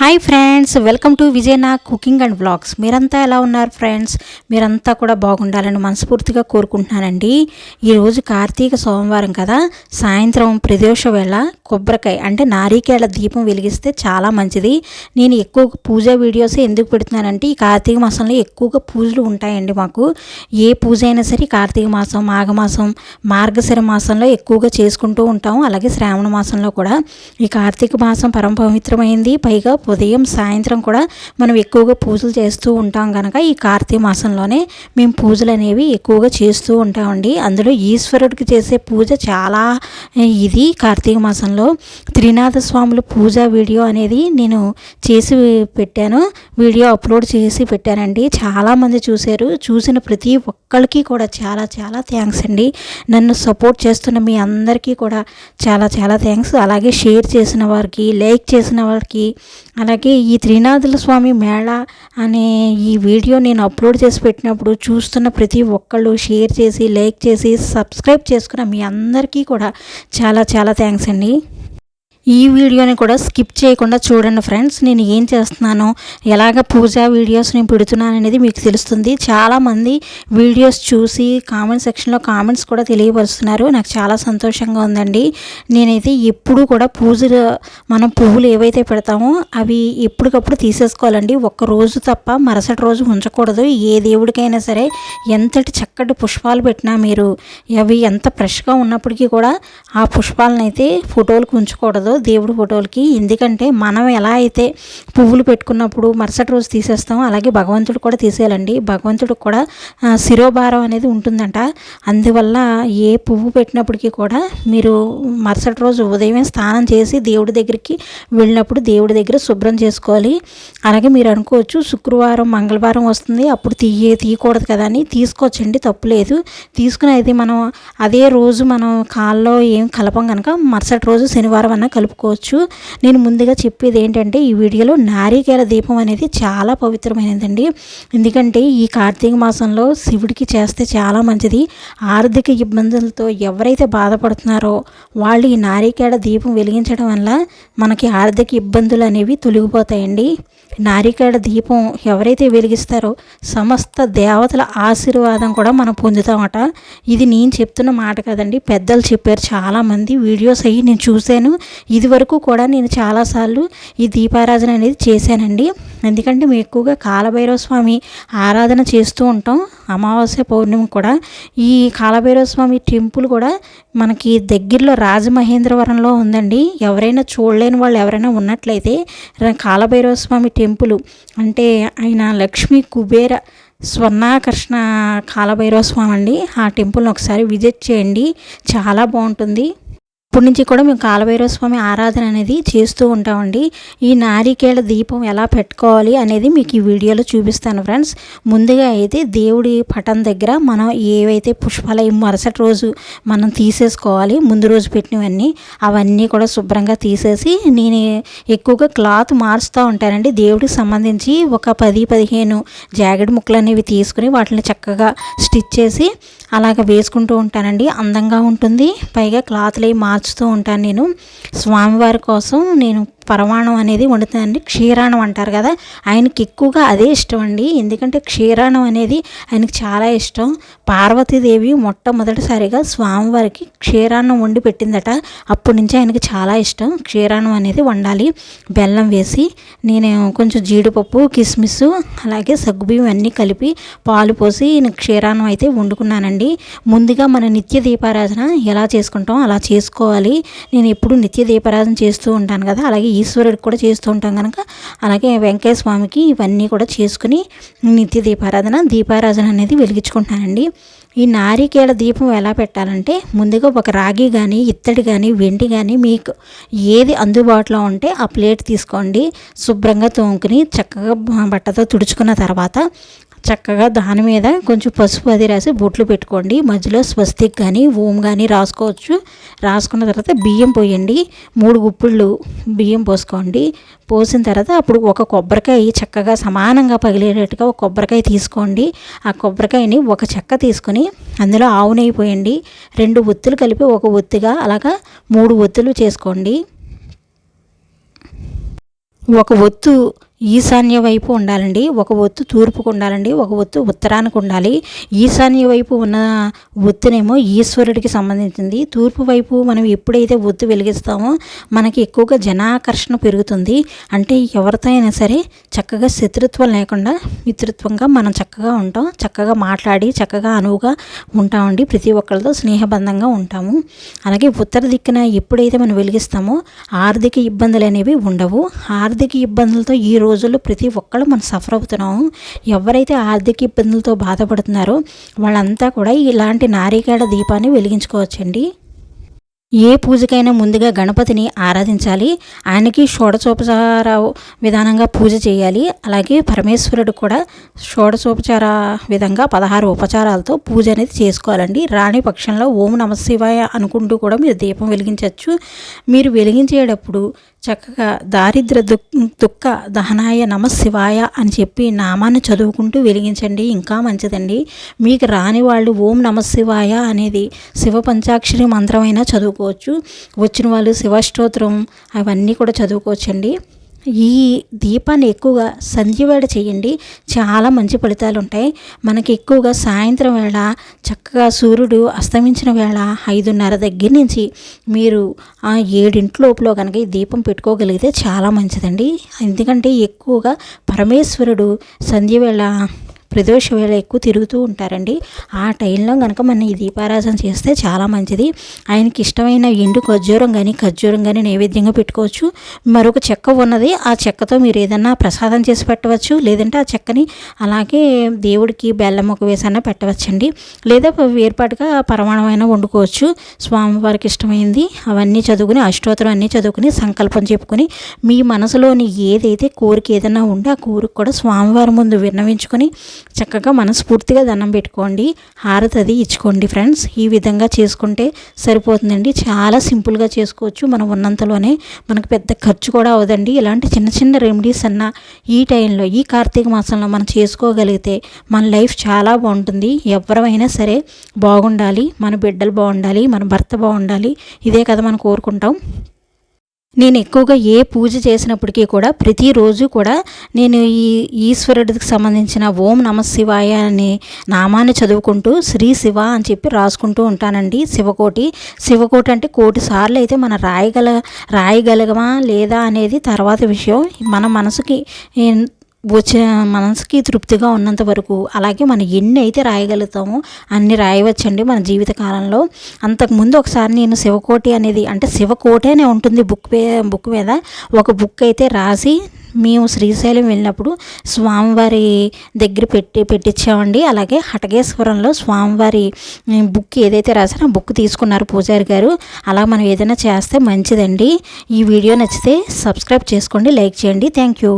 Hi friends welcome to Vijayana cooking and blogs మీరంతా ఎలా ఉన్నారు ఫ్రెండ్స్ మీరంతా కూడా బాగుండాలని మనస్ఫూర్తిగా కోరుకుంటున్నానండి. ఈరోజు కార్తీక సోమవారం కదా. సాయంత్రం ప్రదోష వేళ కొబ్బరికాయ అంటే నారికేళ దీపం వెలిగిస్తే చాలా మంచిది. నేను ఎక్కువ పూజ వీడియోస్ ఎందుకు పెడుతున్నానంటే ఈ కార్తీక మాసంలో ఎక్కువగా పూజలు ఉంటాయండి మాకు. ఏ పూజ అయినా సరే కార్తీక మాసం మాఘమాసం మార్గశిర మాసంలో ఎక్కువగా చేసుకుంటూ ఉంటాం అలాగే శ్రావణ మాసంలో కూడా. ఈ కార్తీక మాసం పరమ పవిత్రమైంది పైగా ఉదయం సాయంత్రం కూడా మనం ఎక్కువగా పూజలు చేస్తూ ఉంటాం కనుక ఈ కార్తీక మాసంలోనే మేము పూజలు అనేవి ఎక్కువగా చేస్తూ ఉంటామండి. అందులో ఈశ్వరుడికి చేసే పూజ చాలా ఇది కార్తీక మాసంలో. త్రినాథ స్వాముల పూజ వీడియో అనేది నేను చేసి పెట్టాను. వీడియో అప్లోడ్ చేసి పెట్టానండి. చాలామంది చూశారు. చూసిన ప్రతి ఒక్కరికి కూడా చాలా చాలా థ్యాంక్స్ అండి. నన్ను సపోర్ట్ చేస్తున్న మీ అందరికీ కూడా చాలా చాలా థ్యాంక్స్. అలాగే షేర్ చేసిన వారికి లైక్ చేసిన వారికి అలాగే ఈ త్రినాథుల స్వామి మేళ అనే ఈ వీడియో నేను అప్లోడ్ చేసి పెట్టినప్పుడు చూస్తున్న ప్రతి ఒక్కళ్ళు షేర్ చేసి లైక్ చేసి సబ్స్క్రైబ్ చేసుకున్న మీ అందరికీ కూడా చాలా చాలా థ్యాంక్స్ అండి. ఈ వీడియోని కూడా స్కిప్ చేయకుండా చూడండి ఫ్రెండ్స్. నేను ఏం చేస్తున్నాను ఎలాగ పూజా వీడియోస్ నేను పెడుతున్నాను అనేది మీకు తెలుస్తుంది. చాలామంది వీడియోస్ చూసి కామెంట్ సెక్షన్లో కామెంట్స్ కూడా తెలియపరుస్తున్నారు. నాకు చాలా సంతోషంగా ఉందండి. నేనైతే ఎప్పుడు కూడా పూజలు మనం పువ్వులు ఏవైతే పెడతామో అవి ఎప్పటికప్పుడు తీసేసుకోవాలండి. ఒక్క రోజు తప్ప మరుసటి రోజు ఉంచకూడదు. ఏ దేవుడికైనా సరే ఎంతటి చక్కటి పుష్పాలు పెట్టినా మీరు అవి ఎంత ఫ్రెష్గా ఉన్నప్పటికీ కూడా ఆ పుష్పాలను అయితే ఫోటోలకు ఉంచకూడదు. దేవుడి ఫోటోలకి. ఎందుకంటే మనం ఎలా అయితే పువ్వులు పెట్టుకున్నప్పుడు మరుసటి రోజు తీసేస్తాం అలాగే భగవంతుడు కూడా తీసేయాలండి. భగవంతుడు కూడా శిరోభారం అనేది ఉంటుందంట. అందువల్ల ఏ పువ్వు పెట్టినప్పటికీ కూడా మీరు మరుసటి రోజు ఉదయం స్నానం చేసి దేవుడి దగ్గరికి వెళ్ళినప్పుడు దేవుడి దగ్గర శుభ్రం చేసుకోవాలి. అలాగే మీరు అనుకోవచ్చు శుక్రవారం మంగళవారం వస్తుంది. అప్పుడు తీయే తీయకూడదు కదా అని తీసుకోవచ్చండి తప్పులేదు తీసుకుని అయితే మనం అదే రోజు మనం కాల్లో ఏం కలపం కనుక మరుసటి రోజు శనివారం అన్న కలుపుకోవచ్చు. నేను ముందుగా చెప్పేది ఏంటంటే ఈ వీడియోలో నారికేల దీపం అనేది చాలా పవిత్రమైనదండి. ఎందుకంటే ఈ కార్తీక మాసంలో శివుడికి చేస్తే చాలా మంచిది. ఆర్థిక ఇబ్బందులతో ఎవరైతే బాధపడుతున్నారో వాళ్ళు ఈ నారికేళ దీపం వెలిగించడం వల్ల మనకి ఆర్థిక ఇబ్బందులు అనేవి తొలగిపోతాయండి. నారికేళ దీపం ఎవరైతే వెలిగిస్తారో సమస్త దేవతల ఆశీర్వాదం కూడా మనం పొందుతామట. ఇది నేను చెప్తున్న మాట కదండి పెద్దలు చెప్పారు చాలామంది వీడియోస్ అయ్యి నేను చూశాను. ఇదివరకు కూడా నేను చాలాసార్లు ఈ దీపారాధన అనేది చేశానండి. ఎందుకంటే మేము ఎక్కువగా కాలభైరవ స్వామి ఆరాధన చేస్తూ ఉంటాం. అమావాస్య పౌర్ణమి కూడా. ఈ కాలభైరవ స్వామి టెంపుల్ కూడా మనకి దగ్గరలో రాజమహేంద్రవరంలో ఉందండి. ఎవరైనా చూడలేని వాళ్ళు ఎవరైనా ఉన్నట్లయితే కాలభైరవ స్వామి టెంపుల్ అంటే ఆయన లక్ష్మీ కుబేర స్వర్ణాకర్షణ కాలభైరవ స్వామి అండి ఆ టెంపుల్ని ఒకసారి విజిట్ చేయండి. చాలా బాగుంటుంది. ఇప్పటి నుంచి కూడా మేము కాలభైరవ స్వామి ఆరాధన అనేది చేస్తూ ఉంటామండి. ఈ నారికేళ దీపం ఎలా పెట్టుకోవాలి అనేది మీకు ఈ వీడియోలో చూపిస్తాను ఫ్రెండ్స్. ముందుగా అయితే దేవుడి పటం దగ్గర మనం ఏవైతే పుష్పాలు మరుసటి రోజు మనం తీసేసుకోవాలి ముందు రోజు పెట్టినవన్నీ అవన్నీ కూడా శుభ్రంగా తీసేసి నేను ఎక్కువగా క్లాత్ మారుస్తూ ఉంటానండి. దేవుడికి సంబంధించి ఒక పది పదిహేను జాకెట్ ముక్కలు అనేవి తీసుకుని వాటిని చక్కగా స్టిచ్ చేసి అలాగ వేసుకుంటూ ఉంటానండి. అందంగా ఉంటుంది. పైగా క్లాత్లు అవి మార్చుతూ ఉంటాను నేను. స్వామివారి కోసం నేను పరమాణం అనేది వండుతుందండి. క్షీరాణం అంటారు కదా ఆయనకి ఎక్కువగా అదే ఇష్టం అండి. ఎందుకంటే క్షీరాణం అనేది ఆయనకి చాలా ఇష్టం. పార్వతీదేవి మొట్టమొదటిసారిగా స్వామివారికి క్షీరాన్నం వండి పెట్టిందట. అప్పటి నుంచి ఆయనకి చాలా ఇష్టం క్షీరాన్నం అనేది వండాలి. బెల్లం వేసి నేను కొంచెం జీడిపప్పు కిస్మిస్ అలాగే సగ్గుబియ్యం అన్నీ కలిపి పాలు పోసి క్షీరాన్నం అయితే వండుకున్నానండి. ముందుగా మన నిత్య దీపారాధన ఎలా చేసుకుంటాం అలా చేసుకోవాలి. నేను ఎప్పుడు నిత్య దీపారాధన చేస్తూ ఉంటాను కదా అలాగే ఈశ్వరుడికి కూడా చేస్తూ ఉంటాం కనుక అలాగే వెంకయ్య స్వామికి ఇవన్నీ కూడా చేసుకుని నిత్య దీపారాధన దీపారాధన అనేది వెలిగించుకుంటానండి ఈ నారికేళ దీపం ఎలా పెట్టాలంటే ముందుగా ఒక రాగి కానీ ఇత్తడి కానీ వెండి కానీ మీకు ఏది అందుబాటులో ఉంటే ఆ ప్లేట్ తీసుకోండి. శుభ్రంగా తోముకుని చక్కగా బట్టతో తుడుచుకున్న తర్వాత చక్కగా దాని మీద కొంచెం పసుపు అది రాసి బొట్లు పెట్టుకోండి. మధ్యలో స్వస్తిక్ కానీ ఓం కానీ రాసుకోవచ్చు. రాసుకున్న తర్వాత బియ్యం పోయండి. మూడు గుప్పిళ్ళు బియ్యం పోసుకోండి. పోసిన తర్వాత అప్పుడు ఒక కొబ్బరికాయ చక్కగా సమానంగా పగిలేటట్టుగా ఒక కొబ్బరికాయ తీసుకోండి. ఆ కొబ్బరికాయని ఒక చెక్క తీసుకొని అందులో ఆవు నెయ్యి పోయండి. రెండు ఒత్తులు కలిపి ఒక ఒత్తిగా అలాగా మూడు ఒత్తులు చేసుకోండి. ఒక ఒత్తు ఈశాన్య వైపు ఉండాలండి. ఒక ఒత్తు తూర్పుకు ఉండాలండి. ఒక ఒత్తు ఉత్తరానికి ఉండాలి. ఈశాన్య వైపు ఉన్న ఒత్తునేమో ఈశ్వరుడికి సంబంధించింది. తూర్పు వైపు మనం ఎప్పుడైతే ఒత్తు వెలిగిస్తామో మనకి ఎక్కువగా జనాకర్షణ పెరుగుతుంది. అంటే ఎవరితో అయినా సరే చక్కగా శత్రుత్వం లేకుండా మిత్రుత్వంగా మనం చక్కగా ఉంటాం. చక్కగా మాట్లాడి చక్కగా అనువుగా ఉంటామండి. ప్రతి ఒక్కరితో స్నేహబంధంగా ఉంటాము. అలాగే ఉత్తర దిక్కున ఎప్పుడైతే మనం వెలిగిస్తామో ఆర్థిక ఇబ్బందులు అనేవి ఉండవు. ఆర్థిక ఇబ్బందులతో ఈ రోజుల్లో ప్రతి ఒక్కళ్ళు మనం సఫర్ అవుతున్నాము ఎవరైతే ఆర్థిక ఇబ్బందులతో బాధపడుతున్నారో వాళ్ళంతా కూడా ఇలాంటి నారీకేడ దీపాన్ని వెలిగించుకోవచ్చండి. ఏ పూజకైనా ముందుగా గణపతిని ఆరాధించాలి. ఆయనకి షోడచోపచార విధానంగా పూజ చేయాలి. అలాగే పరమేశ్వరుడు కూడా షోడచోపచార విధంగా పదహారు ఉపచారాలతో పూజ అనేది చేసుకోవాలండి. రాణి పక్షంలో ఓం నమ శివాయ అనుకుంటూ కూడా మీరు దీపం వెలిగించవచ్చు. మీరు వెలిగించేటప్పుడు చక్కగా దారిద్ర దుఃఖ దహనాయ నమ శివాయ అని చెప్పి నామాన్ని చదువుకుంటూ వెలిగించండి. ఇంకా మంచిదండి. మీకు రాని వాళ్ళు ఓం నమ శివాయ అనేది శివ పంచాక్షరి మంత్రమైనా చదువుకోవచ్చు. వచ్చిన వాళ్ళు శివస్తోత్రం అవన్నీ కూడా చదువుకోవచ్చండి. ఈ దీపాన్ని ఎక్కువగా సంధ్యవేళ చేయండి. చాలా మంచి ఫలితాలు ఉంటాయి. మనకి ఎక్కువగా సాయంత్రం వేళ చక్కగా సూర్యుడు అస్తమించిన వేళ ఐదున్నర దగ్గర నుంచి మీరు ఆ ఏడింట్లోపులో కనుక ఈ దీపం పెట్టుకోగలిగితే చాలా మంచిదండి. ఎందుకంటే ఎక్కువగా పరమేశ్వరుడు సంధ్యవేళ ప్రదోష వేళ ఎక్కువ తిరుగుతూ ఉంటారండి. ఆ టైంలో కనుక మనం ఈ దీపారాధన చేస్తే చాలా మంచిది. ఆయనకి ఇష్టమైన ఎండు ఖర్జూరం కానీ ఖర్జూరం కానీ నైవేద్యంగా పెట్టుకోవచ్చు. మరొక చెక్క ఉన్నది. ఆ చెక్కతో మీరు ఏదన్నా ప్రసాదం చేసి పెట్టవచ్చు. లేదంటే ఆ చెక్కని అలాగే దేవుడికి బెల్లం ఒక వేసన్నా పెట్టవచ్చండి. లేదా వేర్పాటుగా పరమాణమైన వండుకోవచ్చు. స్వామివారికి ఇష్టమైంది. అవన్నీ చదువుకుని అష్టోత్తరం అన్నీ చదువుకుని సంకల్పం చెప్పుకొని మీ మనసులోని ఏదైతే కోరిక ఏదైనా ఉంటే ఆ కోరిక కూడా స్వామివారి ముందు విన్నవించుకొని చక్కగా మనస్ఫూర్తిగా దండం పెట్టుకోండి. హారతి అది ఇచ్చుకోండి ఫ్రెండ్స్. ఈ విధంగా చేసుకుంటే సరిపోతుందండి. చాలా సింపుల్గా చేసుకోవచ్చు. మనం ఉన్నంతలోనే మనకు పెద్ద ఖర్చు కూడా అవదండి. ఇలాంటి చిన్న చిన్న రెమెడీస్ అన్న ఈ టైంలో ఈ కార్తీక మాసంలో మనం చేసుకోగలిగితే మన లైఫ్ చాలా బాగుంటుంది. ఎవరైనా సరే బాగుండాలి. మన బిడ్డలు బాగుండాలి. మన భర్త బాగుండాలి. ఇదే కదా మనం కోరుకుంటాం. నేను ఎక్కువగా ఏ పూజ చేసినప్పటికీ కూడా ప్రతిరోజు కూడా నేను ఈ ఈశ్వరుడికి సంబంధించిన ఓం నమ శివాయ అనే నామాన్ని చదువుకుంటూ శ్రీ శివ అని చెప్పి రాసుకుంటూ ఉంటానండి. శివకోటి. శివకోటి అంటే కోటి సార్లు అయితే మనం రాయగల రాయగలగమా లేదా అనేది తర్వాత విషయం. మన మనసుకి వచ్చే మనసుకి తృప్తిగా ఉన్నంత వరకు అలాగే మనం ఎన్ని అయితే రాయగలుగుతామో అన్ని రాయవచ్చండి మన జీవితకాలంలో అంతకుముందు ఒకసారి నేను శివకోటి అనేది అంటే శివకోటి అనే ఉంటుంది బుక్ బుక్ మీద. ఒక బుక్ అయితే రాసి మేము శ్రీశైలం వెళ్ళినప్పుడు స్వామివారి దగ్గర పెట్టి పెట్టించామండి అలాగే హటగేశ్వరంలో స్వామివారి బుక్ ఏదైతే రాసారో ఆ బుక్ తీసుకున్నారు పూజారి గారు. అలా మనం ఏదైనా చేస్తే మంచిదండి. ఈ వీడియో నచ్చితే సబ్స్క్రైబ్ చేసుకోండి లైక్ చేయండి. Thank you.